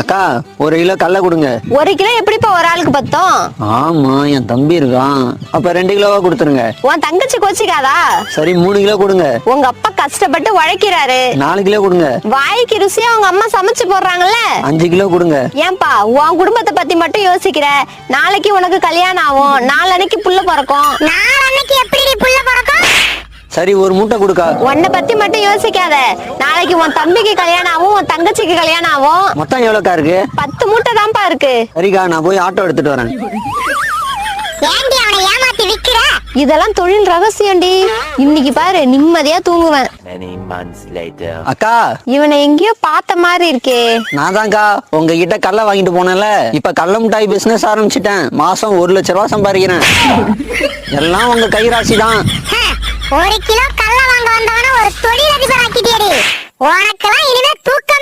அக்கா ஒரு கிலோ கடல கொடுங்க. ஒரு கிலோ எப்படிப்பா ஒரு ஆளுக்கு பத்தும்? ஆமா என் தம்பி இருக்கான். அப்ப ரெண்டு கிலோவா கொடுத்துருங்க. உன் தங்கச்சி கோச்சிக்காதா? சரி மூணு கிலோ கொடுங்க. உங்க அப்பா கஷ்டப்பட்டு உழைக்கிறாரு. நாலு கிலோ கொடுங்க. வாய்க்கு ருசியா உங்க அம்மா சமைச்சு போடுறாங்கல்ல? அஞ்சு கிலோ கொடுங்க. ஏன்பா உன் குடும்பத்தை பத்தி மட்டும் யோசிக்கிற? நாளைக்கு உனக்கு கல்யாணம் ஆகும். நாளன்னைக்கு புள்ள பிறக்கும். நாளன்னைக்கு எப்படி புள்ள பிறக்கும் சரி ஒரு மூட்டை கொடுக்கா. உன்னை பத்தி மட்டும் யோசிக்காத. நாளைக்கு உன் தம்பிக்கு கல்யாணம் ஆகும் உன் தங்கச்சிக்கு கல்யாணம் ஆகும் மொத்தம் எவ்வளோக்கா இருக்கு? பத்து மூட்டை தான்ப்பா இருக்கு. சரிக்கா நான் போய் ஆட்டோ எடுத்துட்டு வரேன். ஏண்டி அவனை ஏமாத்தி விக்கிற? இதெல்லாம் தொழில் ரகசியம்டி. இன்னைக்கு பாரு நிம்மதியா தூங்குவேன். Many months later. அக்கா. இவனை எங்கேயோ பார்த்த மாதிரி இருக்கே. நான் தான்க்கா உங்ககிட்ட கடலை வாங்கிட்டு போனேன்ல. இப்ப கடல மிட்டாய் பிசினஸ் ஆரம்பிச்சிட்டேன். மாசம் ஒரு லட்ச ரூபா சம்பாதிக்கிறேன். எல்லாம் உங்க கைராசி தான். ஹ, ஒரு கிலோ கல்ல வாங்க வந்தவன ஒரு தொழிலதிபர் ஆக்கிட்டியடி உனக்கெல்லாம் இனிமே தூக்க